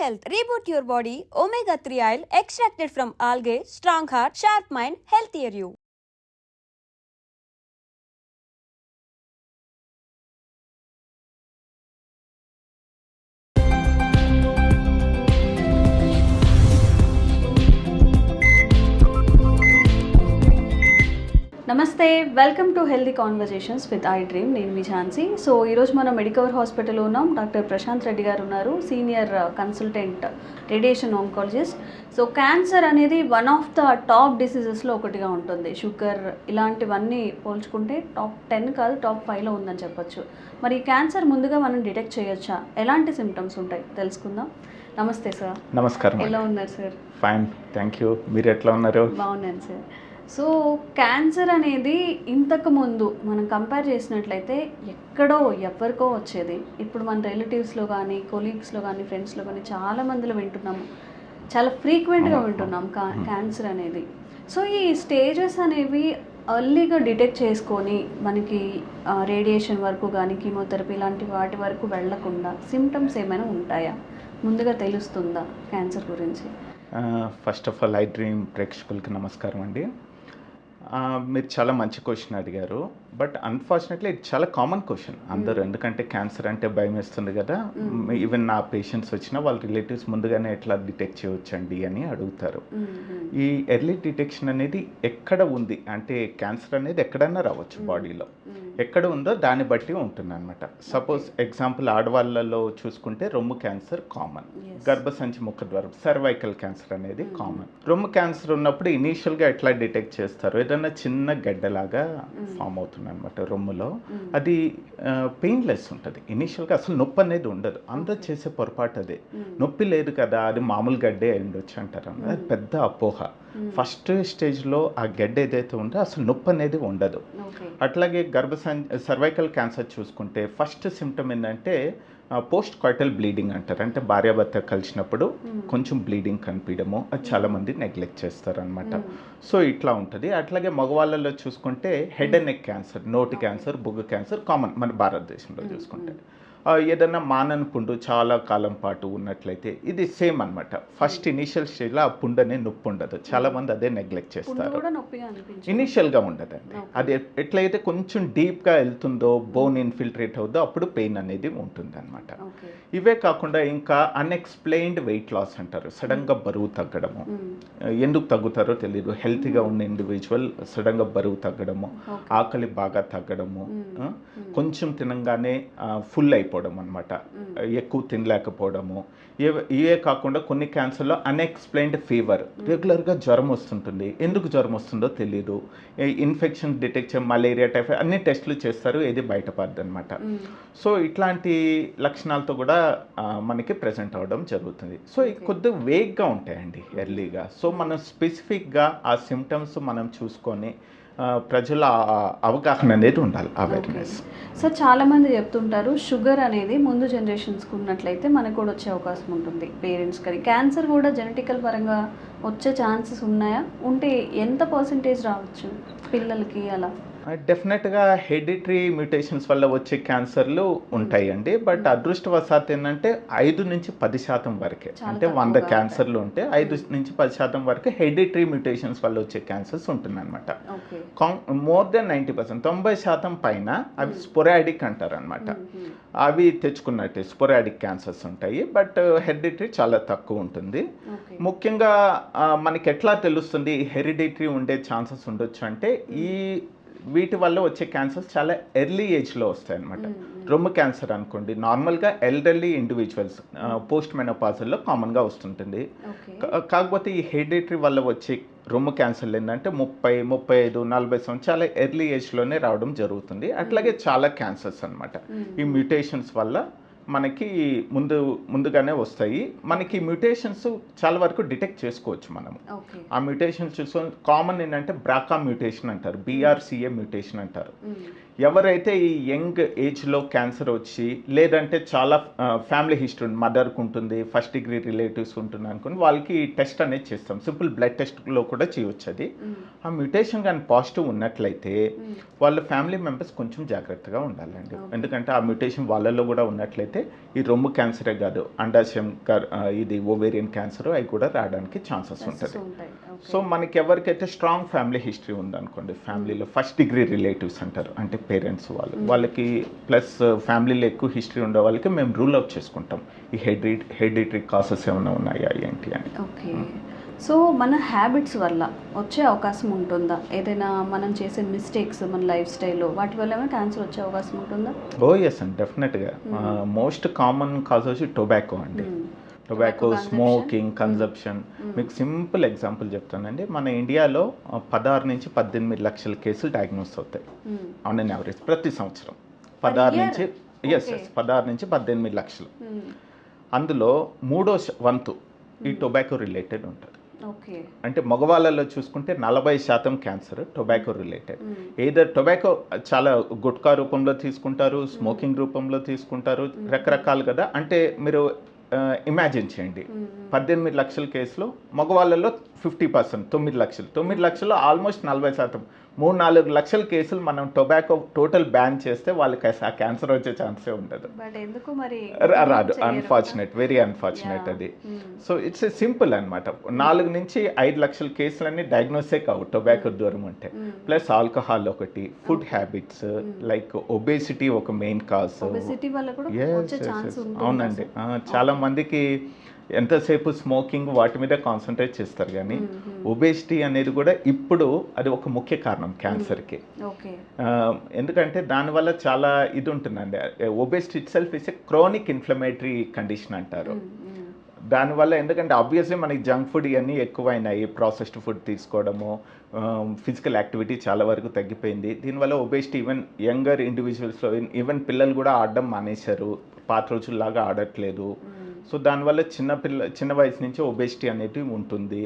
health. Reboot your body. Omega 3 oil extracted from algae. Strong heart, sharp mind, healthier you. నమస్తే welcome to healthy conversations with I dream నేను మీ Jhansi. So ఈరోజు మనం Medicover హాస్పిటల్లో ఉన్నాం. Doctor Prashanth Reddy గారు ఉన్నారు senior consultant radiation oncologist so cancer అనేది వన్ ఆఫ్ ద టాప్ డిసీజెస్లో ఒకటిగా ఉంటుంది. షుగర్ ఇలాంటివన్నీ పోల్చుకుంటే టాప్ టెన్ కాదు టాప్ ఫైవ్లో ఉందని చెప్పొచ్చు. మరి ఈ క్యాన్సర్ ముందుగా మనం డిటెక్ట్ చేయొచ్చా? ఎలాంటి సిమ్టమ్స్ ఉంటాయి? తెలుసుకుందాం. నమస్తే సార్ నమస్కారం ఎలా ఉన్నారు సార్ ఫైన్ థ్యాంక్ యూ మీరు ఎట్లా ఉన్నారు? బాగున్నాను సార్ సో క్యాన్సర్ అనేది ఇంతకు ముందు మనం కంపేర్ చేసినట్లయితే ఎక్కడో ఎవరికో వచ్చేది. ఇప్పుడు మన రిలేటివ్స్లో కానీ కొలీగ్స్లో కానీ ఫ్రెండ్స్లో కానీ చాలా మందిలో వింటున్నాము. చాలా ఫ్రీక్వెంట్గా వింటున్నాం కా క్యాన్సర్ అనేది. సో ఈ స్టేజెస్ అనేవి ఎర్లీగా డిటెక్ట్ చేసుకొని మనకి రేడియేషన్ వరకు కానీ కీమోథెరపీ లాంటి వాటి వరకు వెళ్ళకుండా సిమ్టమ్స్ ఏమైనా ఉంటాయా? ముందుగా తెలుస్తుందా క్యాన్సర్ గురించి? First of all I dream ప్రేక్షకులకి నమస్కారం అండి. మీరు చాలా మంచి క్వశ్చన్ అడిగారు. బట్ అన్ఫార్చునేట్లీ ఇది చాలా కామన్ క్వశ్చన్ అందరూ ఎందుకంటే క్యాన్సర్ అంటే భయం వేస్తుంది కదా. ఈవెన్ నా పేషెంట్స్ వచ్చినా వాళ్ళ రిలేటివ్స్ ముందుగానే ఎట్లా డిటెక్ట్ చేయవచ్చండి అని అడుగుతారు. మ్మ్. ఈ ఎర్లీ డిటెక్షన్ అనేది ఎక్కడ ఉంది? అంటే క్యాన్సర్ అనేది ఎక్కడైనా రావచ్చు బాడీలో ఎక్కడ ఉందో దాన్ని బట్టి ఉంటుంది అనమాట సపోజ్ ఎగ్జాంపుల్ ఆడవాళ్ళలో చూసుకుంటే రొమ్ము క్యాన్సర్ కామన్. గర్భసంచి ముఖద్వారం సర్వైకల్ క్యాన్సర్ అనేది కామన్ రొమ్ము క్యాన్సర్ ఉన్నప్పుడు ఇనీషియల్గా ఎట్లా డిటెక్ట్ చేస్తారు? ఏదైనా చిన్న గడ్డలాగా ఫామ్ అవుతుంది. అనమాట రొమ్ములో. అది పెయిన్లెస్ ఉంటుంది. ఇనీషియల్గా అసలు నొప్పి అనేది ఉండదు. అందరూ చేసే పొరపాటు అదే. నొప్పి లేదు కదా అది మామూలు గడ్డే ఉండొచ్చు అంటారు. అది పెద్ద అపోహ. ఫస్ట్ స్టేజ్లో ఆ గడ్డ ఏదైతే ఉందో అసలు నొప్పి అనేది ఉండదు. అట్లాగే గర్భసం సర్వైకల్ క్యాన్సర్ చూసుకుంటే ఫస్ట్ సిమ్టమ్ ఏంటంటే పోస్ట్ క్వార్టల్ బ్లీడింగ్ అంటారు. అంటే భార్యాభర్త కలిసినప్పుడు కొంచెం బ్లీడింగ్ కనిపించడము అది చాలా మంది నెగ్లెక్ట్ చేస్తారు అనమాట సో ఇట్లా ఉంటుంది. అట్లాగే మగవాళ్ళలో చూసుకుంటే హెడ్ అండ్ నెక్ క్యాన్సర్ నోటి క్యాన్సర్ బుగ్గ క్యాన్సర్ కామన్ మన భారతదేశంలో చూసుకుంటే. ఆ, ఏదైనా మానని పుండు చాలా కాలం పాటు ఉన్నట్లయితే ఇది సేమ్ అన్నమాట. ఫస్ట్ ఇనీషియల్ స్టేజ్లో ఆ పుండు అనేది నొప్పి ఉండదు. చాలా మంది అదే నెగ్లెక్ట్ చేస్తారు. ఇనీషియల్గా ఉండదండి. అది ఎట్- ఎట్లయితే కొంచెం డీప్గా వెళ్తుందో బోన్ ఇన్ఫిల్ట్రేట్ అవుతుందో అప్పుడు పెయిన్ అనేది ఉంటుంది అనమాట ఇవే కాకుండా ఇంకా అన్ఎక్స్ప్లెయిన్డ్ వెయిట్ లాస్ అంటారు. సడన్గా బరువు తగ్గడము. ఎందుకు తగ్గుతారో తెలియదు హెల్తీగా ఉన్న ఇండివిజువల్ సడన్గా బరువు తగ్గడము. ఆకలి బాగా తగ్గడము. కొంచెం తినంగానే ఫుల్ అయిపోవడం అనమాట ఎక్కువ తినలేకపోవడము. ఇవే ఇవే కాకుండా కొన్ని క్యాన్సర్లో అన్ఎక్స్ప్లెయిన్డ్ ఫీవర్ రెగ్యులర్గా జ్వరం వస్తుంటుంది. ఎందుకు జ్వరం వస్తుందో తెలియదు ఇన్ఫెక్షన్ డిటెక్ట్ మలేరియా టైఫాయిడ్ అన్ని టెస్టులు చేస్తారు ఏది బయటపడదు అనమాట సో ఇట్లాంటి లక్షణాలతో కూడా మనకి ప్రజెంట్ అవ్వడం జరుగుతుంది. సో కొద్దిగా వేగ్గా ఉంటాయండి ఎర్లీగా సో మనం స్పెసిఫిక్గా ఆ సిమ్టమ్స్ మనం చూసుకొని ప్రజల అవగాహన అనేది ఉండాలి అవేర్నెస్ సార్ చాలా మంది చెప్తుంటారు షుగర్ అనేది ముందు జనరేషన్స్కి ఉన్నట్లయితే మనకు కూడా వచ్చే అవకాశం ఉంటుంది. పేరెంట్స్ కానీ క్యాన్సర్ కూడా జెనెటికల్ పరంగా వచ్చే ఛాన్సెస్ ఉన్నాయా? ఉంటే ఎంత పర్సంటేజ్ రావచ్చు పిల్లలకి అలా? డెఫినెట్గా హెడిటరీ మ్యూటేషన్స్ వల్ల వచ్చే క్యాన్సర్లు ఉంటాయండి. బట్ అదృష్టవశాత్ ఏంటంటే ఐదు నుంచి పది శాతం వరకే. అంటే వంద క్యాన్సర్లు ఉంటే ఐదు నుంచి పది శాతం వరకు హెడిటరీ మ్యూటేషన్స్ వల్ల వచ్చే క్యాన్సర్స్ ఉంటుందన్నమాట. మోర్ దెన్ నైంటీ పర్సెంట్ తొంభై శాతం పైన అవి స్పొరాడిక్ అంటారు అనమాట అవి తెచ్చుకున్నట్టే స్పొరాడిక్ క్యాన్సర్స్ ఉంటాయి. బట్ హెరిడిటరీ చాలా తక్కువ ఉంటుంది. ముఖ్యంగా మనకి ఎట్లా తెలుస్తుంది? హెరిడిటరీ ఉండే ఛాన్సెస్ ఉండొచ్చు అంటే ఈ వీటి వల్ల వచ్చే క్యాన్సర్స్ చాలా ఎర్లీ ఏజ్లో వస్తాయి అనమాట రొమ్ము క్యాన్సర్ అనుకోండి నార్మల్గా ఎల్డర్లీ ఇండివిజువల్స్ పోస్ట్ మెనోపాజల్లో కామన్గా వస్తుంటుంది. కాకపోతే ఈ హెరిడిటరీ వల్ల వచ్చే రొమ్ము క్యాన్సర్లు ఏంటంటే ముప్పై ముప్పై ఐదు నలభై సంవత్సరాలు చాలా ఎర్లీ ఏజ్లోనే రావడం జరుగుతుంది. అట్లాగే చాలా క్యాన్సర్స్ అన్నమాట. ఈ మ్యూటేషన్స్ వల్ల మనకి ముందు ముందుగానే వస్తాయి. మనకి మ్యూటేషన్స్ చాలా వరకు డిటెక్ట్ చేసుకోవచ్చు మనం ఆ మ్యూటేషన్స్ చూసుకొని కామన్ ఏంటంటే బ్రాకా మ్యూటేషన్ అంటారు. బీఆర్సీఏ మ్యూటేషన్ అంటారు. ఎవరైతే ఈ యంగ్ ఏజ్లో క్యాన్సర్ వచ్చి లేదంటే చాలా ఫ్యామిలీ హిస్టరీ మదర్కి ఉంటుంది ఫస్ట్ డిగ్రీ రిలేటివ్స్ ఉంటుంది అనుకుని వాళ్ళకి టెస్ట్ అనేది చేస్తాం. సింపుల్ బ్లడ్ టెస్ట్లో కూడా చేయొచ్చు అది. ఆ మ్యూటేషన్ కానీ పాజిటివ్ ఉన్నట్లయితే వాళ్ళ ఫ్యామిలీ మెంబర్స్ కొంచెం జాగ్రత్తగా ఉండాలండి. ఎందుకంటే ఆ మ్యూటేషన్ వాళ్ళలో కూడా ఉన్నట్లయితే ఏంటంటే ఈ రొమ్ము క్యాన్సరే కాదు అండాశయం ఇది ఓవేరియన్ క్యాన్సర్ అవి కూడా రావడానికి ఛాన్సెస్ ఉంటుంది. సో మనకి ఎవరికైతే స్ట్రాంగ్ ఫ్యామిలీ హిస్టరీ ఉందనుకోండి ఫ్యామిలీలో ఫస్ట్ డిగ్రీ రిలేటివ్స్ అంటారు. అంటే పేరెంట్స్ వాళ్ళు. వాళ్ళకి ప్లస్ ఫ్యామిలీలో ఎక్కువ హిస్టరీ ఉండే వాళ్ళకి మేము రూల్ అవుట్ చేసుకుంటాం. ఈ హెడ్రి హెడిటరీ కాసెస్ ఏమైనా ఉన్నాయా ఏంటి అని. ఓకే సో మన హ్యాబిట్స్ వల్ల వచ్చే అవకాశం ఉంటుందా? ఏదైనా మనం చేసే మిస్టేక్స్ మన లైఫ్ స్టైల్లో వాటి వల్ల ఏమైనా క్యాన్సర్ వచ్చే అవకాశం ఉంటుందా? ఓ ఎస్ అండి డెఫినెట్గా మోస్ట్ కామన్ కాజ్ వచ్చి టొబాకో అండి. టొబాకో? స్మోకింగ్ కన్జప్షన్ మీకు సింపుల్ ఎగ్జాంపుల్ చెప్తానండి. మన ఇండియాలో పదహారు నుంచి పద్దెనిమిది లక్షల కేసులు డయాగ్నోస్ అవుతాయి. ఆన్ అన్ యావరేజ్ ప్రతి సంవత్సరం. పదహారు? నుంచి ఎస్. ఎస్ పదహారు నుంచి పద్దెనిమిది లక్షలు. అందులో మూడో వంతు ఈ టొబాకో రిలేటెడ్ ఉంటుంది. అంటే మగవాళ్ళలో చూసుకుంటే నలభై శాతం cancer tobacco related. Either tobacco చాలా గుట్కా రూపంలో తీసుకుంటారు స్మోకింగ్ రూపంలో తీసుకుంటారు రకరకాలు కదా. అంటే మీరు ఇమాజిన్ చేయండి. పద్దెనిమిది లక్షల కేసులు మగవాళ్ళలో ఫిఫ్టీ పర్సెంట్ తొమ్మిది లక్షలు. తొమ్మిది లక్షలు ఆల్మోస్ట్ నలభై శాతం. మూడు నాలుగు లక్షల కేసులు మనం టొబాకో టోటల్ బ్యాన్ చేస్తే వాళ్ళకి ఆ క్యాన్సర్ వచ్చే ఛాన్సే రా- రాదు. Unfortunate very unfortunate. అది. Hmm. So it's a simple అనమాట నాలుగు నుంచి ఐదు లక్షల కేసులన్నీ డయాగ్నోసే కావు టొబాకో దూరం ఉంటే. Hmm. ప్లస్ ఆల్కహాల్ ఒకటి ఫుడ్ హ్యాబిట్స్ లైక్ ఒబేసిటీ ఒక మెయిన్ కాజ్ ఉంటుంది అవునండి. చాలా మందికి ఎంతసేపు స్మోకింగ్ వాటి మీద కాన్సన్ట్రేట్ చేస్తారు కానీ ఒబేసిటీ అనేది కూడా ఇప్పుడు అది ఒక ముఖ్య కారణం క్యాన్సర్కి ఎందుకంటే దానివల్ల చాలా ఇది ఉంటుందండి obesity itself is a chronic inflammatory condition అంటారు దానివల్ల ఎందుకంటే ఆబ్వియస్లీ మనకి జంక్ ఫుడ్ ఇవన్నీ ఎక్కువైనాయి ప్రాసెస్డ్ ఫుడ్ తీసుకోవడము ఫిజికల్ యాక్టివిటీ చాలా వరకు తగ్గిపోయింది. దీనివల్ల ఒబేసిటీ ఈవెన్ యంగర్ ఇండివిజువల్స్లో ఈవెన్ పిల్లలు కూడా ఆడడం మానేశారు. పాత రోజుల్లాగా ఆడట్లేదు. సో దానివల్ల చిన్న పిల్ల చిన్న వయసు నుంచి ఒబేసిటీ అనేది ఉంటుంది.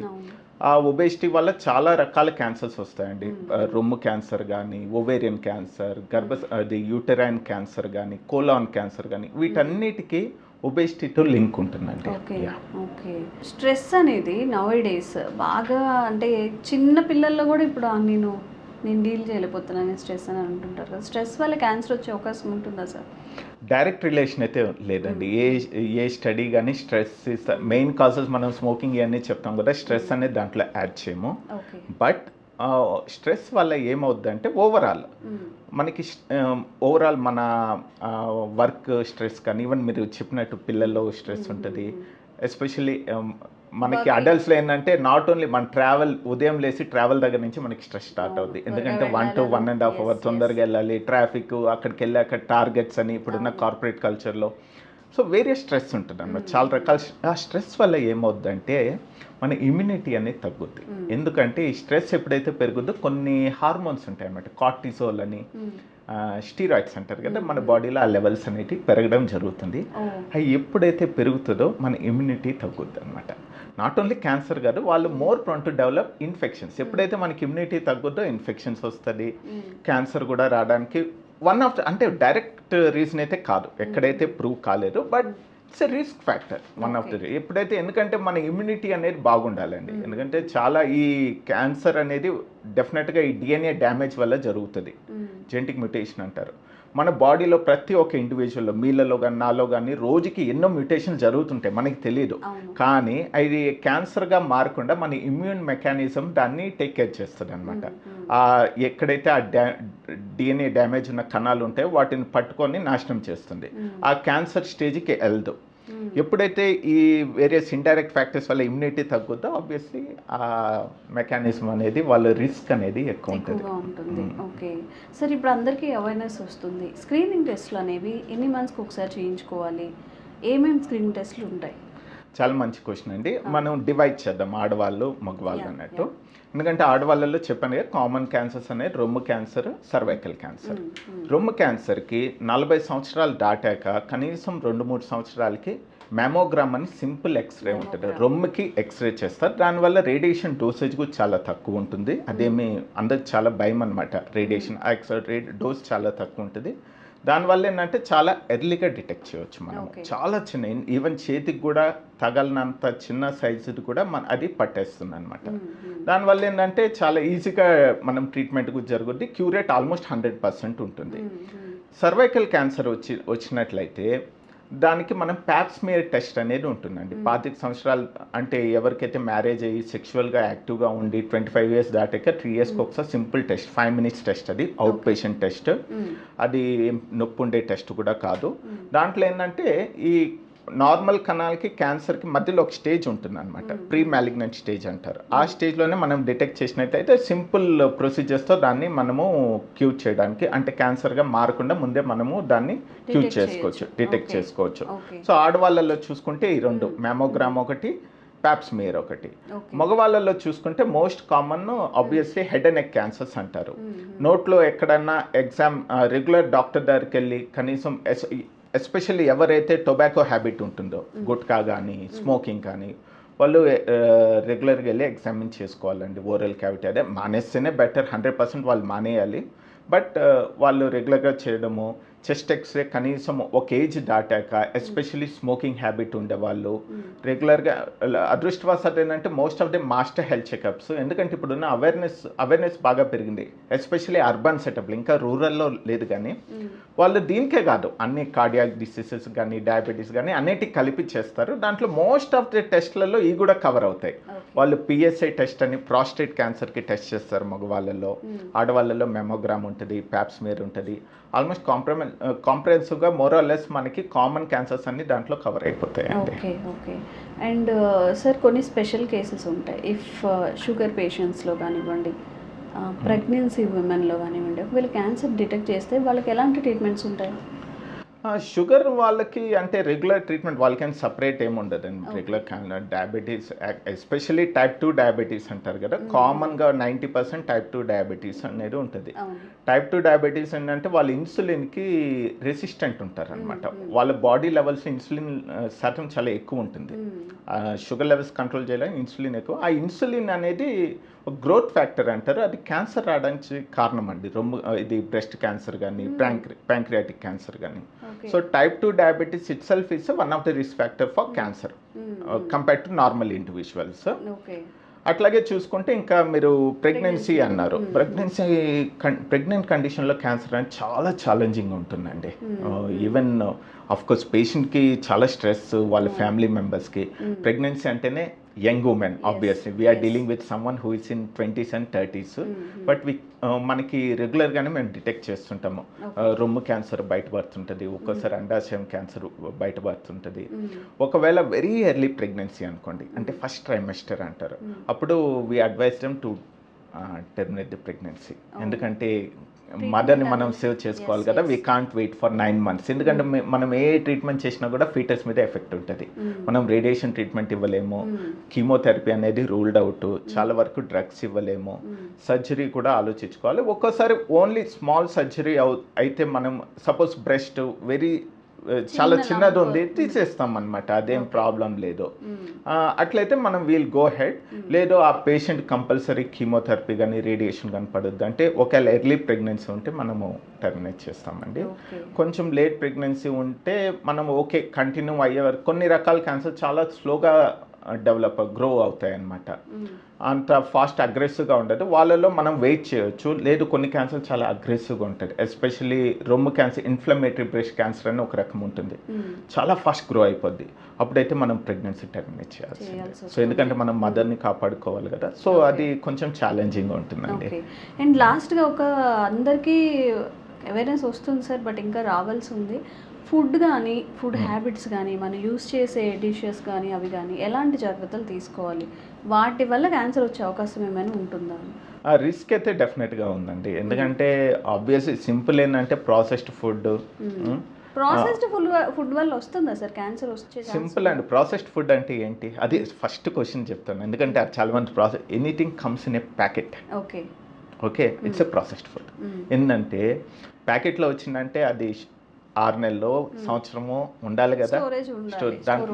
ఆ ఒబేసిటీ వల్ల చాలా రకాల క్యాన్సర్స్ వస్తాయండి. రొమ్ము క్యాన్సర్ కానీ ఓవేరియన్ క్యాన్సర్ గర్భ అది యూటరైన్ క్యాన్సర్ కానీ కోలాన్ క్యాన్సర్ కానీ వీటన్నిటికీ ఒబేసిటీతో లింక్ ఉంటుందండి. ఓకే స్ట్రెస్ అనేది నవ్ డేస్ బాగా అంటే చిన్న పిల్లల్లో కూడా ఇప్పుడు నేను నేను డీల్ చేయలేకపోతున్నాను స్ట్రెస్ అని అంటుంటారు కదా. స్ట్రెస్ వల్ల క్యాన్సర్ వచ్చే అవకాశం ఉంటుందా సార్? డైరెక్ట్ రిలేషన్ అయితే లేదండి. ఏ ఏ స్టడీ కానీ స్ట్రెస్ ఇస్ మెయిన్ కాజెస్ మనం స్మోకింగ్ ఇవన్నీ చెప్తాం కదా స్ట్రెస్ అనేది దాంట్లో యాడ్ చేయము. బట్ స్ట్రెస్ వల్ల ఏమవుద్దంటే ఓవరాల్ మనకి ఓవరాల్ మన వర్క్ స్ట్రెస్ కానీ ఈవెన్ మీరు చెప్పినట్టు పిల్లల్లో స్ట్రెస్ ఉంటుంది. ఎస్పెషల్లీ మనకి. అడల్ట్స్లో ఏంటంటే నాట్ ఓన్లీ మన ట్రావెల్ ఉదయం లేసి ట్రావెల్ దగ్గర నుంచి మనకి స్ట్రెస్ స్టార్ట్ అవుతుంది ఎందుకంటే one to one and half. Hour తొందరగా వెళ్ళాలి. ట్రాఫిక్ అక్కడికి వెళ్ళాక టార్గెట్స్ అని ఇప్పుడున్న కార్పొరేట్ కల్చర్లో సో వేరే స్ట్రెస్ ఉంటుంది అన్నమాట చాలా రకాల ఆ స్ట్రెస్ వల్ల ఏమవుద్దంటే మన ఇమ్యూనిటీ అనేది తగ్గుద్ది. ఎందుకంటే ఈ స్ట్రెస్ ఎప్పుడైతే పెరుగుద్దో కొన్ని హార్మోన్స్ ఉంటాయి అన్నమాట కార్టిసోల్ అని స్టీరాయిడ్స్ అంటారు కదా మన బాడీలో ఆ లెవెల్స్ అనేవి పెరగడం జరుగుతుంది. అవి ఎప్పుడైతే పెరుగుతుందో మన ఇమ్యూనిటీ తగ్గుద్ది అనమాట నాట్ ఓన్లీ క్యాన్సర్ కాదు వాళ్ళు more prone to develop infections ఎప్పుడైతే మనకి ఇమ్యూనిటీ తగ్గుద్దో ఇన్ఫెక్షన్స్ వస్తుంది. క్యాన్సర్ కూడా రావడానికి వన్ ఆఫ్ అంటే డైరెక్ట్ రీజన్ అయితే కాదు. ఎక్కడైతే ప్రూవ్ కాలేదు but it's a risk factor one of the ఎప్పుడైతే ఎందుకంటే మన ఇమ్యూనిటీ అనేది బాగుండాలండి. ఎందుకంటే చాలా ఈ క్యాన్సర్ అనేది డెఫినెట్గా ఈ డిఎన్ఏ డ్యామేజ్ వల్ల జరుగుతుంది. జెనటిక్ మ్యూటేషన్ అంటారు. మన బాడీలో ప్రతి ఒక్క ఇండివిజువల్లో మీలలో కానీ నాలో కానీ రోజుకి ఎన్నో మ్యూటేషన్ జరుగుతుంటాయి మనకి తెలియదు కానీ అది క్యాన్సర్గా మారకుండా మన ఇమ్యూన్ మెకానిజం దాన్ని టేక్ కేర్ చేస్తుంది అనమాట ఎక్కడైతే ఆ డా డిఎన్ఏ డ్యామేజ్ ఉన్న కణాలు ఉంటాయో వాటిని పట్టుకొని నాశనం చేస్తుంది. ఆ క్యాన్సర్ స్టేజ్కి వెళ్దు. ఎప్పుడైతే ఈ వేరియస్ ఇండైరెక్ట్ ఫ్యాక్టర్స్ వల్ల ఇమ్యూనిటీ తగ్గుద్దో ఆబ్వియస్లీ ఆ మెకానిజం అనేది వాళ్ళ రిస్క్ అనేది ఎక్కువ ఉంటుంది. ఉంటుంది. ఓకే. సార్ ఇప్పుడు అందరికీ అవేర్నెస్ వస్తుంది. స్క్రీనింగ్ టెస్ట్లు అనేవి ఎన్ని మంత్స్కి ఒకసారి చేయించుకోవాలి? ఏమేమి స్క్రీనింగ్ టెస్ట్లు ఉంటాయి? చాలా మంచి క్వశ్చన్ అండి. మనం డివైడ్ చేద్దాం ఆడవాళ్ళు మగవాళ్ళు అన్నట్టు. ఎందుకంటే ఆడవాళ్ళలో చెప్పాను కదా కామన్ క్యాన్సర్స్ అనేది రొమ్ము క్యాన్సర్ సర్వైకల్ క్యాన్సర్. రొమ్ము క్యాన్సర్కి నలభై సంవత్సరాలు దాటాక కనీసం రెండు మూడు సంవత్సరాలకి మ్యామోగ్రామ్ అని సింపుల్ ఎక్స్రే ఉంటుంది. రొమ్ముకి ఎక్స్రే చేస్తారు. దానివల్ల రేడియేషన్ డోసేజ్ కూడా చాలా తక్కువ ఉంటుంది. అదేమి అందరికి చాలా భయం అనమాట రేడియేషన్ ఎక్స్రే డోస్ చాలా తక్కువ ఉంటుంది. దానివల్ల ఏంటంటే చాలా ఎర్లీగా డిటెక్ట్ చేయవచ్చు మనం. చాలా చిన్న ఈవెన్ చేతికి కూడా తగలనంత చిన్న సైజుది కూడా మన అది పట్టేస్తుంది అనమాట దానివల్ల ఏంటంటే చాలా ఈజీగా మనం ట్రీట్మెంట్ జరుగుద్ది. Cure rate almost hundred percent ఉంటుంది. సర్వైకల్ క్యాన్సర్ వచ్చి వచ్చినట్లయితే దానికి మనం ప్యాప్స్మియర్ టెస్ట్ అనేది ఉంటుందండి. పాతిక సంవత్సరాలు అంటే ఎవరికైతే మ్యారేజ్ అయ్యి సెక్షువల్గా యాక్టివ్గా ఉండి ట్వంటీ ఫైవ్ ఇయర్స్ దాటాక త్రీ ఇయర్స్కి ఒకసారి simple test five minutes test అది అవుట్ పేషెంట్ టెస్ట్ అది నొప్పి ఉండే టెస్ట్ కూడా కాదు. దాంట్లో ఏంటంటే ఈ నార్మల్ కణాలకి క్యాన్సర్కి మధ్యలో ఒక స్టేజ్ ఉంటుంది అనమాట ప్రీ మ్యాలిగ్నెంట్ స్టేజ్ అంటారు. ఆ స్టేజ్లోనే మనం డిటెక్ట్ చేసినట్లయితే సింపుల్ ప్రొసీజర్స్తో దాన్ని మనము క్యూర్ చేయడానికి అంటే క్యాన్సర్గా మారకుండా ముందే మనము దాన్ని క్యూర్ చేసుకోవచ్చు. డిటెక్ట్. చేసుకోవచ్చు. సో ఆడవాళ్ళలో చూసుకుంటే ఈ రెండు మ్యామోగ్రామ్ ఒకటి ప్యాప్స్మియర్ ఒకటి. మగవాళ్ళలో చూసుకుంటే most common obviously head and neck cancers అంటారు. నోట్లో ఎక్కడన్నా ఎగ్జామ్ రెగ్యులర్ డాక్టర్ దగ్గరికి వెళ్ళి కనీసం ఎస్పెషల్లీ ఎవరైతే టొబాకో హ్యాబిట్ ఉంటుందో గుట్కా కానీ స్మోకింగ్ కానీ వాళ్ళు రెగ్యులర్గా వెళ్ళి ఎగ్జామిన్ చేసుకోవాలండి. ఓరల్ క్యావిటీ అదే మానేస్తేనే బెటర్ హండ్రెడ్ పర్సెంట్ వాళ్ళు మానేయాలి. బట్ వాళ్ళు రెగ్యులర్గా చేయడము చెస్ట్ ఎక్స్రే కనీసం ఒక ఏజ్ దాటాక ఎస్పెషల్లీ స్మోకింగ్ హ్యాబిట్ ఉండేవాళ్ళు రెగ్యులర్గా అదృష్టవశాత్ ఏంటంటే most of the master health checkups. ఎందుకంటే ఇప్పుడున్న అవేర్నెస్ అవేర్నెస్ బాగా పెరిగింది. ఎస్పెషల్లీ అర్బన్ సెటప్లు ఇంకా రూరల్లో లేదు కానీ వాళ్ళు దీనికే కాదు. అన్ని కార్డియాక్ డిసీజెస్ కానీ డయాబెటీస్ కానీ అన్నిటికి కలిపి చేస్తారు. దాంట్లో మోస్ట్ ఆఫ్ ది టెస్ట్లలో ఇవి కూడా కవర్ అవుతాయి. వాళ్ళు పిఎస్ఐ టెస్ట్ అని ప్రాస్టేట్ క్యాన్సర్కి టెస్ట్ చేస్తారు మగవాళ్ళలో ఆడవాళ్ళలో మెమోగ్రామ్ ఉంటుంది ప్యాప్స్మియర్ ఉంటుంది. ఆల్మోస్ట్ కాంప్రమె కాంప్రహెన్సివ్గా మోరల్లెస్ మనకి కామన్ క్యాన్సర్స్ అన్ని దాంట్లో కవర్ అయిపోతాయి ఓకే ఓకే. అండ్ సార్ కొన్ని స్పెషల్ కేసెస్ ఉంటాయి. ఇఫ్ షుగర్ పేషెంట్స్లో కానివ్వండి ప్రెగ్నెన్సీ ఉమెన్లో కానివ్వండి ఒకవేళ క్యాన్సర్ డిటెక్ట్ చేస్తే వాళ్ళకి ఎలాంటి ట్రీట్మెంట్స్ ఉంటాయి? షుగర్ వాళ్ళకి అంటే రెగ్యులర్ ట్రీట్మెంట్ వాళ్ళకి సపరేట్ ఏమి ఉండదండి regular diabetes especially type two diabetes అంటారు కదా కామన్గా ninety percent type two diabetes అనేది ఉంటుంది. టైప్ టూ డయాబెటీస్ ఏంటంటే వాళ్ళు ఇన్సులిన్కి రెసిస్టెంట్ ఉంటారు అనమాట వాళ్ళ బాడీ లెవెల్స్ ఇన్సులిన్ శాతం చాలా ఎక్కువ ఉంటుంది. షుగర్ లెవెల్స్ కంట్రోల్ చేయడానికి ఇన్సులిన్ ఎక్కువ. ఆ ఇన్సులిన్ అనేది గ్రోత్ ఫ్యాక్టర్ అంటారు. అది క్యాన్సర్ రావడానికి కారణం అండి. రొమ్ము ఇది బ్రెస్ట్ క్యాన్సర్ కానీ ప్యాంక్రి ప్యాంక్రియాటిక్ క్యాన్సర్ కానీ. So type two diabetes itself is one of the risk factor for cancer compare to normal individuals అట్లాగే చూసుకుంటే ఇంకా మీరు ప్రెగ్నెన్సీ అన్నారు. ప్రెగ్నెన్సీ ప్రెగ్నెంట్ కండిషన్లో క్యాన్సర్ అనేది చాలా ఛాలెంజింగ్ ఉంటుందండి. ఈవెన్ కోర్స్ పేషెంట్కి చాలా స్ట్రెస్ వాళ్ళ ఫ్యామిలీ మెంబర్స్కి ప్రెగ్నెన్సీ అంటేనే young women obviously we're dealing with someone who is in twenties and thirties but we మనకి రెగ్యులర్గానే మేము డిటెక్ట్ చేస్తుంటాము. రొమ్ము క్యాన్సర్ బయటపడుతుంటుంది ఒక్కోసారి అండాశయం క్యాన్సర్ బయటపడుతుంటుంది. ఒకవేళ వెరీ ఎర్లీ ప్రెగ్నెన్సీ అనుకోండి అంటే ఫస్ట్ ట్రైమెస్టర్ అంటారు. అప్పుడు we advise them to terminate the pregnancy ఎందుకంటే మదర్ని మనం సేవ్ చేసుకోవాలి కదా. We can't wait for nine months ఎందుకంటే మే- మనం ఏ ట్రీట్మెంట్ చేసినా కూడా ఫీటర్స్ మీద ఎఫెక్ట్ ఉంటుంది. మనం రేడియేషన్ ట్రీట్మెంట్ ఇవ్వలేము. కీమోథెరపీ అనేది రూల్డ్ అవుట్ చాలా వరకు డ్రగ్స్ ఇవ్వలేము. సర్జరీ కూడా ఆలోచించుకోవాలి. ఒక్కోసారి ఓన్లీ స్మాల్ సర్జరీ అవు అయితే మనం సపోజ్ బ్రెస్ట్ వెరీ చాలా చిన్నది ఉంది తీసేస్తాం అనమాట అదేం ప్రాబ్లం లేదు. అట్లయితే మనం వీల్ గో హెడ్ లేదు ఆ పేషెంట్ కంపల్సరీ కీమోథెరపీ కానీ రేడియేషన్ కానీ పడుద్ది. అంటే ఒకవేళ ఎర్లీ ప్రెగ్నెన్సీ ఉంటే మనము టర్మినేట్ చేస్తామండి. కొంచెం లేట్ ప్రెగ్నెన్సీ ఉంటే మనం ఓకే కంటిన్యూ అయ్యే వరకు కొన్ని రకాల క్యాన్సర్ చాలా స్లోగా డెవలప్ గ్రో అవుతాయి అన్నమాట అంత ఫాస్ట్ అగ్రెసివ్గా ఉండదు. వాళ్ళలో మనం వెయిట్ చేయొచ్చు. లేదు కొన్ని క్యాన్సర్ చాలా అగ్రెసివ్గా ఉంటుంది. ఎస్పెషల్లీ రొమ్ము క్యాన్సర్ ఇన్ఫ్లమేటరీ బ్రెస్ట్ క్యాన్సర్ అని ఒక రకం ఉంటుంది. చాలా ఫాస్ట్ గ్రో అయిపోద్ది. అప్పుడైతే మనం ప్రెగ్నెన్సీ టర్మినేట్ చేయాల్సింది. చేయాల్సి సో ఎందుకంటే మనం మదర్ని కాపాడుకోవాలి కదా. సో అది కొంచెం ఛాలెంజింగ్ ఉంటుందండి. అండ్ లాస్ట్గా ఒక అందరికీ అవేర్నెస్ వస్తుంది సార్ బట్ ఇంకా రావాల్సి ఉంది. ఫుడ్ కానీ ఫుడ్ హ్యాబిట్స్ కానీ మనం యూస్ చేసే డిషెస్ కానీ అవి కానీ ఎలాంటి జాగ్రత్తలు తీసుకోవాలి? వాటి వల్ల క్యాన్సర్ వచ్చే అవకాశం ఏమైనా ఉంటుందా? ఆ రిస్క్ అయితే డెఫినెట్గా ఉందండి. ఎందుకంటే ఆబ్వియస్లీ సింపుల్ ఏంటంటే processed food. Processed food food వల్ల వస్తుందా సార్ క్యాన్సర్ వచ్చే సింపుల్ అండ్. ప్రాసెస్డ్ ఫుడ్ అంటే ఏంటి? అది ఫస్ట్ క్వశ్చన్ చెప్తాను. ఎందుకంటే అది చాలా మంది process anything comes in a packet. Okay. Okay? It's a processed food. ఏంటంటే ప్యాకెట్లో వచ్చిందంటే అది ఆరు నెలలు సంవత్సరము ఉండాలి కదా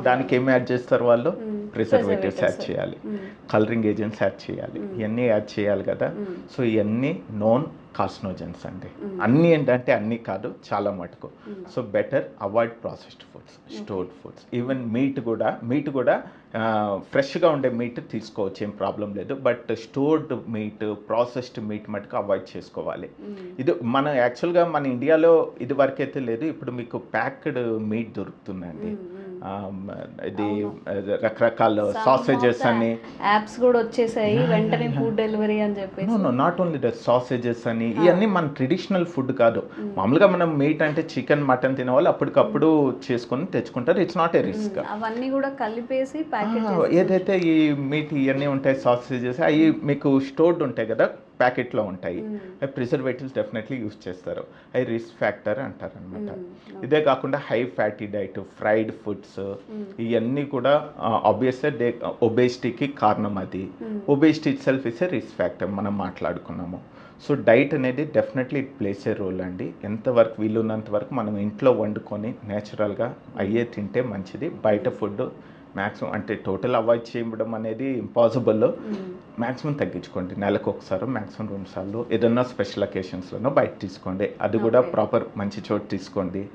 దానికి ఏమి యాడ్ చేస్తారు వాళ్ళు ప్రిజర్వేటివ్స్ యాడ్. చేయాలి. కలరింగ్ ఏజెంట్స్ యాడ్ చేయాలి. ఇవన్నీ యాడ్ చేయాలి కదా. సో ఇవన్నీ నోన్ కార్సినోజన్స్ అండి. అన్నీ ఏంటంటే అన్నీ కాదు చాలా మటుకు. So better avoid processed foods stored foods even meat కూడా మీట్ కూడా ఫ్రెష్గా ఉండే మీట్ తీసుకోవచ్చు ఏం ప్రాబ్లం లేదు. But stored meat processed meat మటుకు అవాయిడ్ చేసుకోవాలి. ఇది మన యాక్చువల్గా మన ఇండియాలో ఇది వరకైతే లేదు. ఇప్పుడు మీకు ప్యాక్డ్ మీట్ దొరుకుతుందండి. ఇది. రకరకాల సాసేజెస్ అని. యాప్స్ కూడా వచ్చేసాయి. వెంటనే ఫుడ్ డెలివరీ అని no not only the sausages అని. ఇవన్నీ మన ట్రెడిషనల్ ఫుడ్ కాదు. Mm. మామూలుగా మనం మీట్ అంటే చికెన్ మటన్ తినే వాళ్ళు అప్పటికప్పుడు చేసుకొని తెచ్చుకుంటారు. It's not a risk. అవన్నీ కూడా కలిపేసి ప్యాకెట్ ఏదైతే ఈ మీట్ ఇవన్నీ ఉంటాయి సాసేజెస్ అవి మీకు స్టోర్డ్ ఉంటాయి కదా? ప్యాకెట్లో ఉంటాయి. అవి ప్రిజర్వేటివ్స్ డెఫినెట్లీ యూస్ చేస్తారు. అవి రిస్క్ ఫ్యాక్టర్ అంటారు అనమాట ఇదే కాకుండా high fatty diet fried foods ఇవన్నీ కూడా ఆబ్వియస్గా డే ఒబేసిటీకి కారణం అది. Obesity itself is a risk factor మనం మాట్లాడుకున్నాము. సో డైట్ అనేది definitely it plays a role అండి. ఎంతవరకు వీలున్నంత వరకు మనం ఇంట్లో వండుకొని నేచురల్గా అయ్యే తింటే మంచిది. బయట ఫుడ్ మ్యాక్సిమం అంటే టోటల్ అవాయిడ్ చేయడం అనేది ఇంపాసిబుల్. మ్యాక్సిమం తగ్గించుకోండి. నెలకు ఒకసారి మ్యాక్సిమం రెండు సార్లు ఏదన్నా స్పెషల్ అకేషన్స్లోనో బయట తీసుకోండి. అది కూడా. ప్రాపర్ మంచి చోటు తీసుకోండి.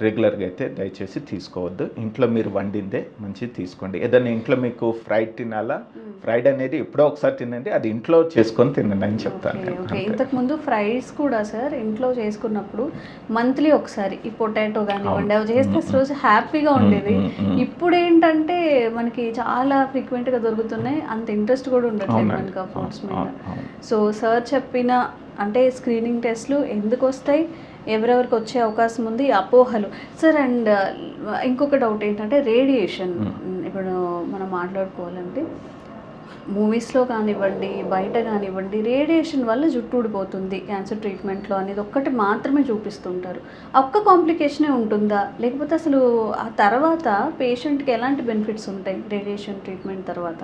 రెగ్యులర్గా అయితే దయచేసి తీసుకోవద్దు. ఇంట్లో మీరు వండిందే మంచిది తీసుకోండి. ఏదైనా ఇంట్లో మీకు ఫ్రైడ్ తినాలా? ఫ్రైడ్ అనేది ఎప్పుడో ఒకసారి తినండి. అది ఇంట్లో చేసుకొని తినండి అని చెప్తాను ఓకే నేను. ఓకే. అంతే. ఇంతకు ముందు ఫ్రైస్ కూడా సార్ ఇంట్లో చేసుకున్నప్పుడు మంత్లీ ఒకసారి ఈ పొటాటో కానివ్వండి అవి చేస్తే. రోజు హ్యాపీగా ఉండేది. ఇప్పుడు ఏంటంటే మనకి చాలా frequent గా దొరుకుతున్నాయి. అంత ఇంట్రెస్ట్ కూడా ఉండట్లేదు మనకి ఆ ఫుడ్స్ మీద. సో సార్ చెప్పిన అంటే స్క్రీనింగ్ టెస్ట్లు ఎందుకు వస్తాయి? ఎవరెవరికి వచ్చే అవకాశం ఉంది? అపోహలు. సార్ అండ్ ఇంకొక డౌట్ ఏంటంటే రేడియేషన్. ఇప్పుడు మనం మాట్లాడుకోవాలంటే మూవీస్లో కానివ్వండి బయట కానివ్వండి రేడియేషన్ వల్ల జుట్టు ఊడిపోతుంది క్యాన్సర్ ట్రీట్మెంట్లో అనేది ఒక్కటి మాత్రమే చూపిస్తుంటారు. ఒక్క కాంప్లికేషనే ఉంటుందా? లేకపోతే అసలు ఆ తర్వాత పేషెంట్కి ఎలాంటి బెనిఫిట్స్ ఉంటాయి రేడియేషన్ ట్రీట్మెంట్ తర్వాత?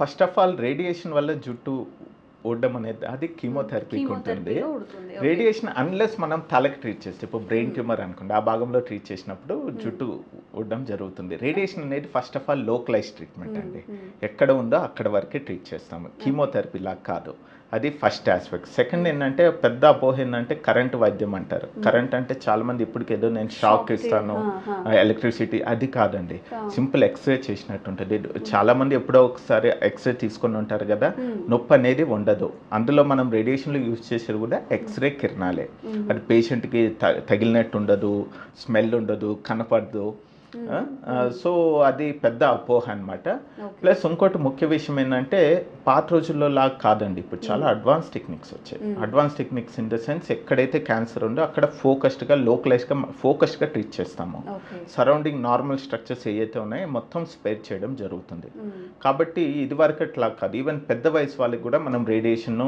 ఫస్ట్ ఆఫ్ ఆల్ రేడియేషన్ వల్ల జుట్టు ఊడడం అనేది అది కీమోథెరపీకి ఉంటుంది. రేడియేషన్ అన్లెస్ మనం తలకి ట్రీట్ చేస్తే ఇప్పుడు బ్రెయిన్ ట్యూమర్ అనుకోండి ఆ భాగంలో ట్రీట్ చేసినప్పుడు జుట్టు ఊడడం జరుగుతుంది. రేడియేషన్ అనేది first of all localise treatment అండి. ఎక్కడ ఉందో అక్కడ వరకే ట్రీట్ చేస్తాము. కీమోథెరపీ లాగా కాదు. అది ఫస్ట్ ఆస్పెక్ట్. సెకండ్ ఏంటంటే పెద్ద అపోహ ఏంటంటే కరెంట్ వైద్యం అంటారు. కరెంట్ అంటే చాలా మంది ఇప్పటికి ఏదో నేను షాక్ ఇస్తాను. ఎలక్ట్రిసిటీ అది కాదండి. సింపుల్ ఎక్స్రే చేసినట్టు ఉంటుంది చాలా మంది ఎప్పుడో ఒకసారి ఎక్స్రే తీసుకొని ఉంటారు కదా. నొప్పి అనేది ఉండదు. అందులో మనం రేడియేషన్లో యూజ్ చేసేది కూడా ఎక్స్రే కిరణాలే. అది పేషెంట్కి తగిలినట్టు ఉండదు స్మెల్ ఉండదు కనపడదు. సో అది పెద్ద అపోహ అనమాట. ప్లస్ ఇంకోటి ముఖ్య విషయం ఏంటంటే పాత రోజుల్లో లాగా కాదండి. ఇప్పుడు చాలా అడ్వాన్స్ టెక్నిక్స్ వచ్చాయి. Advance techniques in the sense ఎక్కడైతే క్యాన్సర్ ఉందో అక్కడ ఫోకస్డ్గా లోకలైజ్గా ఫోకస్డ్గా ట్రీట్ చేస్తాము. సరౌండింగ్ నార్మల్ స్ట్రక్చర్స్ ఏవైతే ఉన్నాయో మొత్తం స్పేర్ చేయడం జరుగుతుంది. కాబట్టి ఇది వరకు అట్లా కాదు. ఈవెన్ పెద్ద వయసు వాళ్ళకి కూడా మనం రేడియేషన్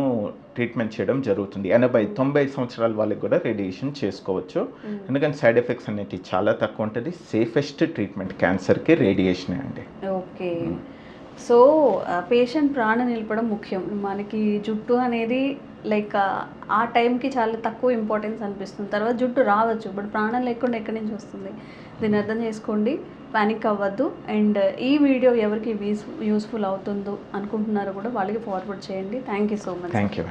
ట్రీట్మెంట్ చేయడం జరుగుతుంది. ఎనభై తొంభై సంవత్సరాల వాళ్ళకి కూడా రేడియేషన్ చేసుకోవచ్చు. ఎందుకంటే సైడ్ ఎఫెక్ట్స్ అనేవి చాలా తక్కువ ఉంటుంది. సేఫెస్ట్ ట్రీట్మెంట్ క్యాన్సర్కి రేడియేషనే అండి. ఓకే. సో పేషెంట్ ప్రాణం నిలపడం ముఖ్యం. మనకి జుట్టు అనేది లైక్ ఆ టైంకి చాలా తక్కువ ఇంపార్టెన్స్ అనిపిస్తుంది. తర్వాత జుట్టు రావచ్చు. బట్ ప్రాణం లేకుండా ఎక్కడి నుంచి వస్తుంది? దీన్ని అర్థం చేసుకోండి. పానిక్ అవ్వద్దు. అండ్ ఈ వీడియో ఎవరికి యూస్ యూస్ఫుల్ అవుతుందో అనుకుంటున్నారో కూడా వాళ్ళకి ఫార్వర్డ్ చేయండి. Thank you so much thank you